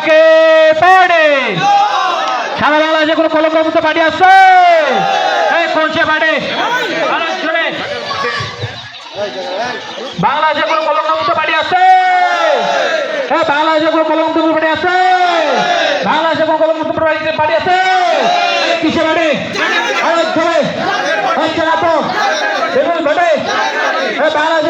একে পাড়ে সারা বাংলাদেশে কোনো কলঙ্ক মুক্ত পার্টি আছে এই কোন সে পার্টি বাংলাদেশে কোনো কলঙ্ক মুক্ত পার্টি আছে হ্যাঁ বাংলাদেশে কোনো কলঙ্ক মুক্ত পার্টি আছে বাংলাদেশে কোনো পার্টি পার্টি আছে কিসে পার্টি এই বাংলাদেশে